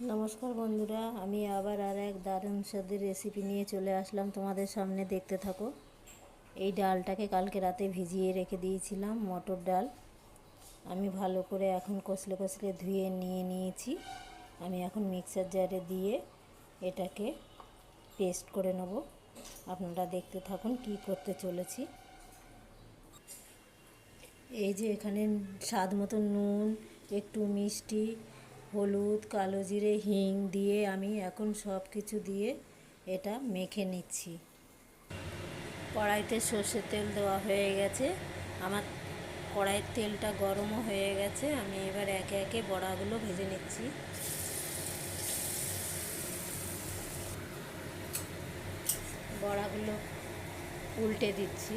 নমস্কার বন্ধুরা, আমি আবার আর এক দারুণ স্বাদের রেসিপি নিয়ে চলে আসলাম তোমাদের সামনে, দেখতে থাকো। এই ডালটাকে কালকে রাতে ভিজিয়ে রেখে দিয়েছিলাম, মটর ডাল। আমি ভালো করে এখন কষলে কষলে ধুয়ে নিয়ে নিয়েছি। আমি এখন মিক্সার জারে দিয়ে এটাকে পেস্ট করে নেব। আপনারা দেখতে থাকুন কি করতে চলেছি। এই যে এখানে স্বাদ মতো নুন, একটু মিষ্টি হলুদ, কালো জিরে, হিং দিয়ে আমি এখন সব কিছু দিয়ে এটা মেখে নিচ্ছি। কড়াইতে সর্ষের তেল দেওয়া হয়ে গেছে। আমার কড়াইয়ের তেলটা গরমও হয়ে গেছে। আমি এবার একে একে বড়াগুলো ভেজে নিচ্ছি। বড়াগুলো উল্টে দিচ্ছি।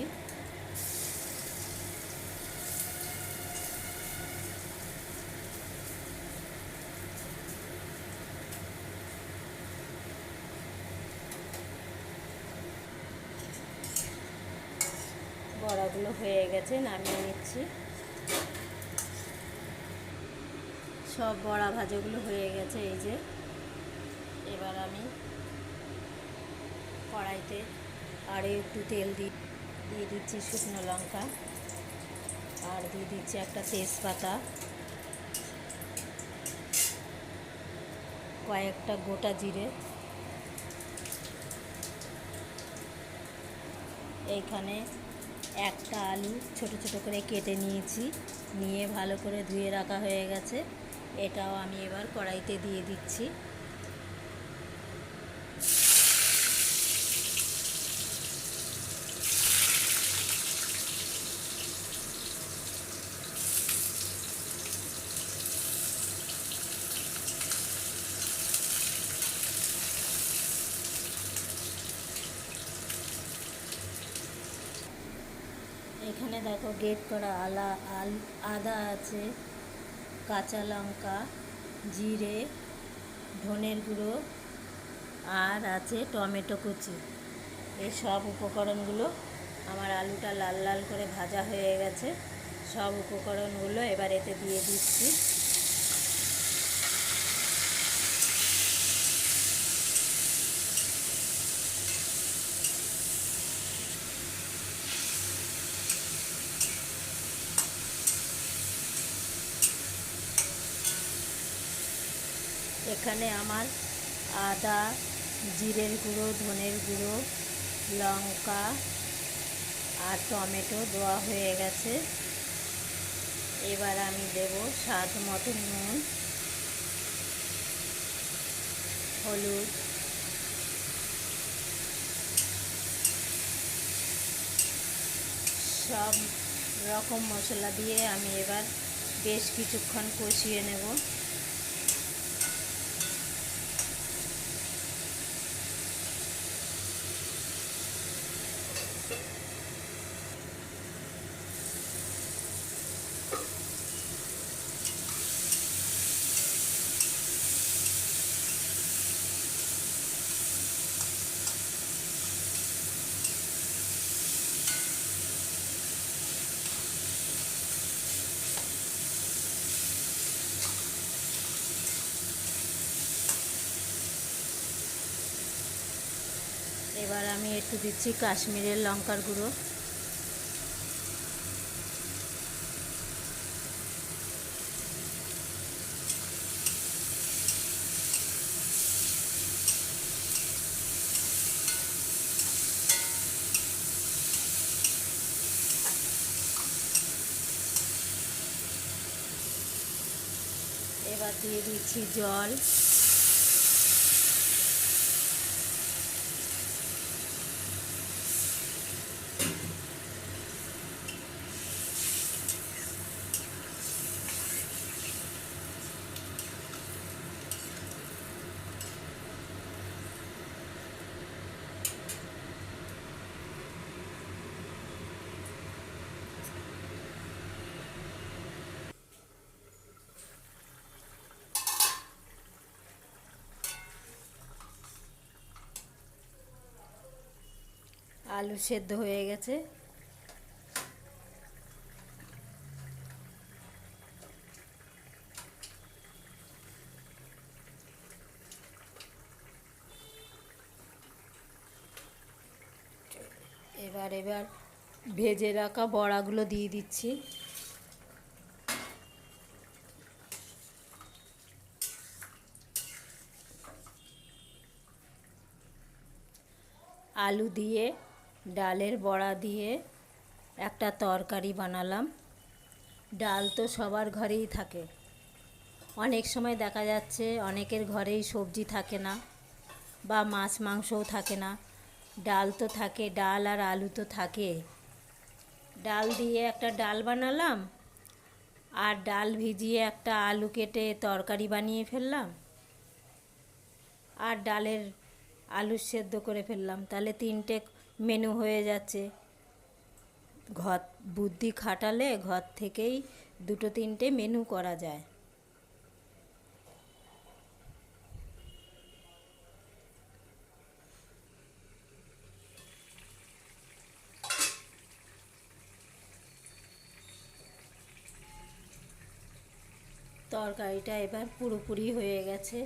বড়াগুলো হয়ে গেছে, নামিয়ে নিচ্ছি। সব বড়া ভাজাগুলো হয়ে গেছে, এই যে। এবার আমি কড়াইতে আরে একটু তেল দিয়ে দিয়ে দিচ্ছি শুকনো লঙ্কা, আর দিয়ে দিচ্ছি একটা তেজপাতা। কয়েকটা গোটা জিরে। এইখানে একটা আলু ছোট ছোট করে কেটে নিয়েছি, নিয়ে ভালো করে ধুয়ে রাখা হয়ে গেছে। এটাও আমি এবার কড়াইতে দিয়ে দিচ্ছি এখানে দেখো গেট করা, আলা, আল, আদা আছে, কাঁচা লঙ্কা, জিরে, ধনের গুঁড়ো, আর আছে টমেটো কুচি। এই সব উপকরণগুলো আমার আলুটা লাল লাল করে ভাজা হয়ে গেছে। সব উপকরণগুলো এবার এতে দিয়ে দিচ্ছি। এখানে আমার আদা, জিরের গুঁড়ো, ধনের গুঁড়ো, লঙ্কা আর টমেটো দেওয়া হয়ে গেছে। এবার আমি দেব স্বাদ মতো নুন, হলুদ। সব রকম মশলা দিয়ে আমি এবার বেশ কিছুক্ষণ কষিয়ে নেব। এবার আমি একটু দিচ্ছি কাশ্মীরের লঙ্কার গুঁড়ো। এবার দিয়ে দিচ্ছি জল। আলু সেদ্ধ হয়ে গেছে। এবার এবার ভেজে রাখা বড়াগুলো দিয়ে দিচ্ছি। আলু দিয়ে ডালের বড়া দিয়ে একটা তরকারি বানালাম। ডাল তো সবার ঘরেই থাকে। অনেক সময় দেখা যাচ্ছে অনেকের ঘরেই সবজি থাকে না বা মাছ মাংসও থাকে না। ডাল তো থাকে, ডাল আর আলু তো থাকে। ডাল দিয়ে একটা ডাল বানালাম আর ডাল ভিজিয়ে একটা আলু কেটে তরকারি বানিয়ে ফেললাম আর ডালের আলু সেদ্ধ করে ফেললাম। তাহলে তিনটে মেনু হয়ে যাচ্ছে। ঘর, বুদ্ধি খাটালে ঘর থেকেই দুটো তিনটে মেনু করা যায়। তরকারিটা এবার পুরোপুরি হয়ে গেছে।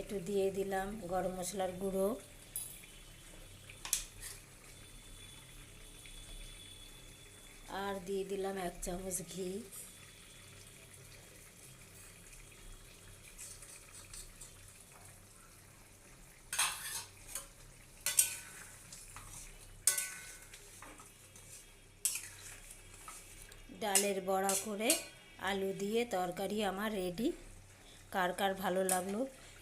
একটু দিয়ে দিলাম গরম মশলার গুঁড়ো। আর দিয়ে দিলাম এক চামচ ঘি। ডালের বড়া করে আলু দিয়ে তরকারি আমার রেডি কার কার ভালো লাগল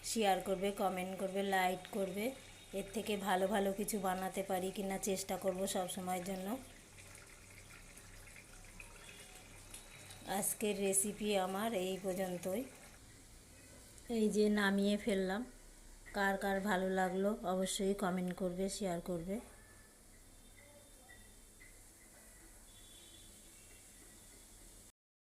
শেয়ার করবে কমেন্ট করবে লাইক করবে। এর থেকে ভালো ভালো কিছু বানাতে পারি কিনা চেষ্টা করব সব সময়ের জন্য। আজকের রেসিপি আমার এই পর্যন্তই। এই যে নামিয়ে ফেললাম। কার কার ভালো লাগল অবশ্যই কমেন্ট করবে শেয়ার করবে।